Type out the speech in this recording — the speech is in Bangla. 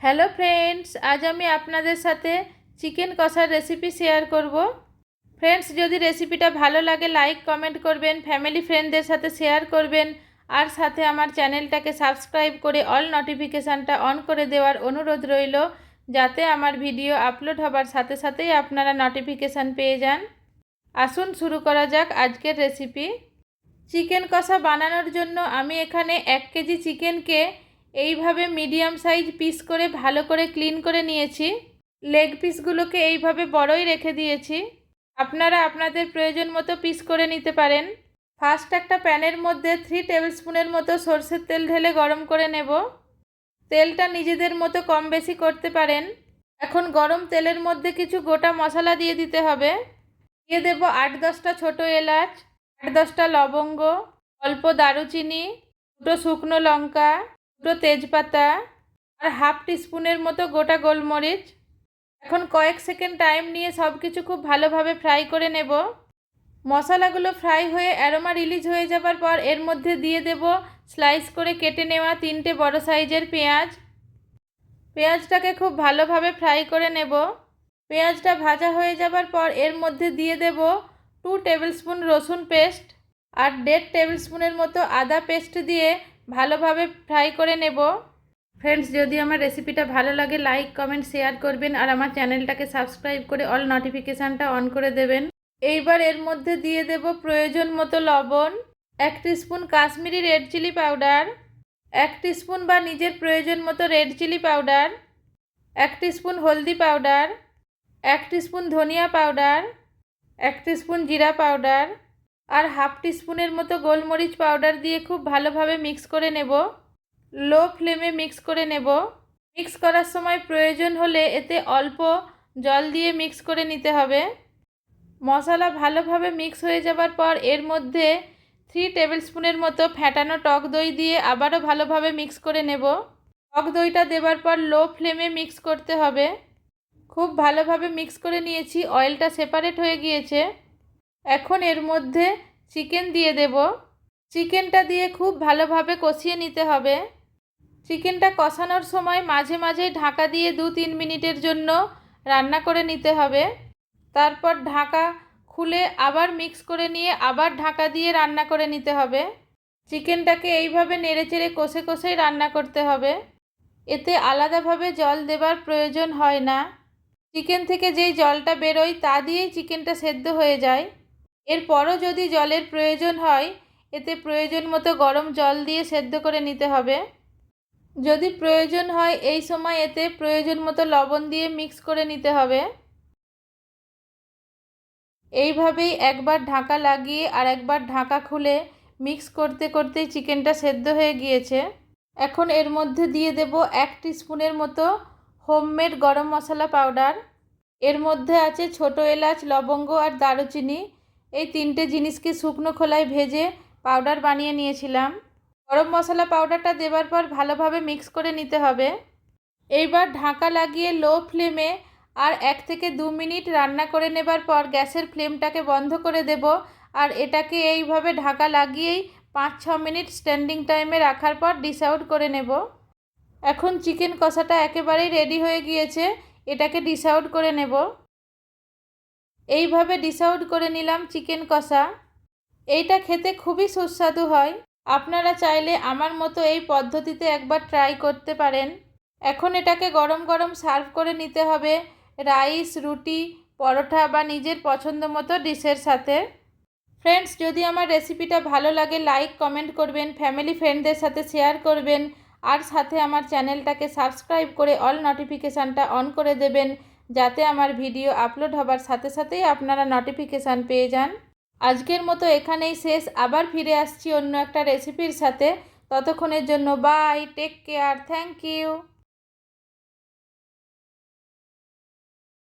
হ্যালো ফ্রেন্ডস, আজ আমি আপনাদের সাথে চিকেন কষার রেসিপি শেয়ার করব। ফ্রেন্ডস, যদি রেসিপিটা ভালো লাগে লাইক কমেন্ট করবেন ফ্যামিলি ফ্রেন্ডদের সাথে শেয়ার করবেন, আর সাথে আমার চ্যানেলটাকে সাবস্ক্রাইব করে অল নোটিফিকেশানটা অন করে দেওয়ার অনুরোধ রইল, যাতে আমার ভিডিও আপলোড হবার সাথে সাথেই আপনারা নোটিফিকেশান পেয়ে যান। আসুন, শুরু করা যাক আজকের রেসিপি চিকেন কষা বানানোর জন্য আমি এখানে এক কেজি চিকেনকে এইভাবে মিডিয়াম সাইজ পিস করে ভালো করে ক্লিন করে নিয়েছি। লেগ পিসগুলোকে এইভাবে বড়ই রেখে দিয়েছি। আপনারা আপনাদের প্রয়োজন মতো পিস করে নিতে পারেন। ফার্স্ট একটা প্যানের মধ্যে থ্রি টেবিল স্পুনের মতো সর্ষের তেল ঢেলে গরম করে নেব। তেলটা নিজেদের মতো কম বেশি করতে পারেন। এখন গরম তেলের মধ্যে কিছু গোটা মশলা দিয়ে দিতে হবে। দিয়ে দেব আট দশটা ছোটো এলাচ, আট দশটা লবঙ্গ, অল্প দারুচিনি, দুটো শুকনো লঙ্কা দুটো তেজপাতা আর হাফ টিস্পুনের মতো গোটা গোলমরিচ। এখন কয়েক সেকেন্ড টাইম নিয়ে সব কিছু খুব ভালোভাবে ফ্রাই করে নেব। মশলাগুলো ফ্রাই হয়ে অ্যারোমা রিলিজ হয়ে যাবার পর এর মধ্যে দিয়ে দেব স্লাইস করে কেটে নেওয়া তিনটে বড় সাইজের পেঁয়াজ। পেঁয়াজটাকে খুব ভালোভাবে ফ্রাই করে নেব। পেঁয়াজটা ভাজা হয়ে যাবার পর এর মধ্যে দিয়ে দেব টু টেবিল স্পুন রসুন পেস্ট আর দেড় টেবিল স্পুনের মতো আদা পেস্ট দিয়ে ভালোভাবে ফ্রাই করে নেব। ফ্রেন্ডস যদি আমার রেসিপিটা ভালো লাগে লাইক কমেন্ট শেয়ার করবেন আর আমার চ্যানেলটাকে সাবস্ক্রাইব করে অল নোটিফিকেশানটা অন করে দেবেন। এইবার এর মধ্যে দিয়ে দেব প্রয়োজন মতো লবণ, এক spoon Kashmiri red chilli powder এক স্পুন বা নিজের প্রয়োজন মতো রেড চিলি পাউডার এক স্পুন হলদি পাউডার এক স্পুন ধনিয়া পাউডার এক স্পুন জিরা পাউডার আর হাফ টিস্পুনের মতো গোলমরিচ পাউডার দিয়ে খুব ভালোভাবে মিক্স করে নেব। লো ফ্লেমে মিক্স করে নেব। মিক্স করার সময় প্রয়োজন হলে এতে অল্প জল দিয়ে মিক্স করে নিতে হবে। মশলা ভালোভাবে মিক্স হয়ে যাবার পর এর মধ্যে থ্রি টেবিল স্পুনের মতো ফ্যাটানো টক দই দিয়ে আবারও ভালোভাবে মিক্স করে নেব। টক দইটা দেবার পর লো ফ্লেমে মিক্স করতে হবে। খুব ভালোভাবে মিক্স করে নিয়েছি, অয়েলটা সেপারেট হয়ে গিয়েছে। এখন এর মধ্যে চিকেন দিয়ে দেব। চিকেনটা দিয়ে খুব ভালোভাবে কষিয়ে নিতে হবে। চিকেনটা কষানোর সময় মাঝে মাঝে ঢাকা দিয়ে দু তিন মিনিটের জন্য রান্না করে নিতে হবে। তারপর ঢাকা খুলে আবার মিক্স করে নিয়ে আবার ঢাকা দিয়ে রান্না করে নিতে হবে। চিকেনটাকে এইভাবে নেড়েচেড়ে কষে কষেই রান্না করতে হবে। এতে আলাদাভাবে জল দেবার প্রয়োজন হয় না। চিকেন থেকে যেই জলটা বেরোয় তা দিয়েই চিকেনটা সেদ্ধ হয়ে যায়। এরপরও যদি জলের প্রয়োজন হয়, এতে প্রয়োজন মতো গরম জল দিয়ে সেদ্ধ করে নিতে হবে। যদি প্রয়োজন হয়, এই সময় এতে প্রয়োজন মতো লবণ দিয়ে মিক্স করে নিতে হবে। এইভাবেই একবার ঢাকা লাগিয়ে আর একবার ঢাকা খুলে মিক্স করতে করতেই চিকেনটা সেদ্ধ হয়ে গিয়েছে। এখন এর মধ্যে দিয়ে দেব এক স্পুনের মতো হোমমেড গরম মশলা পাউডার। এর মধ্যে আছে ছোট এলাচ, লবঙ্গ আর দারুচিনি। এই তিনটে জিনিসকে শুকনো খোলায় ভেজে পাউডার বানিয়ে নিয়েছিলাম। গরম মশলা পাউডারটা দেবার পর ভালোভাবে মিক্স করে নিতে হবে। এইবার ঢাকা লাগিয়ে লো ফ্লেমে আর এক থেকে দু মিনিট রান্না করে নেবার পর গ্যাসের ফ্লেমটাকে বন্ধ করে দেব আর এটাকে এইভাবে ঢাকা লাগিয়েই পাঁচ ছ মিনিট স্ট্যান্ডিং টাইমে রাখার পর ডিস আউট করে নেব। এখন চিকেন কষাটা একেবারেই রেডি হয়ে গিয়েছে, এটাকে ডিস আউট করে নেব। এইভাবে ডিস আউট করে নিলাম চিকেন কষা। এইটা খেতে খুবই সুস্বাদু হয়। আপনারা চাইলে আমার মতো এই পদ্ধতিতে একবার ট্রাই করতে পারেন। এখন এটাকে গরম গরম সার্ভ করে নিতে হবে রাইস, রুটি, পরোটা বা নিজের পছন্দ মতো ডিশের সাথে। ফ্রেন্ডস, যদি আমার রেসিপিটা ভালো লাগে, লাইক, কমেন্ট করবেন, ফ্যামিলি ফ্রেন্ডদের সাথে শেয়ার করবেন, আর সাথে আমার চ্যানেলটাকে সাবস্ক্রাইব করে অল নোটিফিকেশানটা অন করে দেবেন। যাতে আমার ভিডিও আপলোড হবার সাথে সাথেই আপনারা নোটিফিকেশান পেয়ে যান। আজকের মতো এখানেই শেষ। আবার ফিরে আসছি অন্য একটা রেসিপির সাথে। ততক্ষণের জন্য bye take care thank you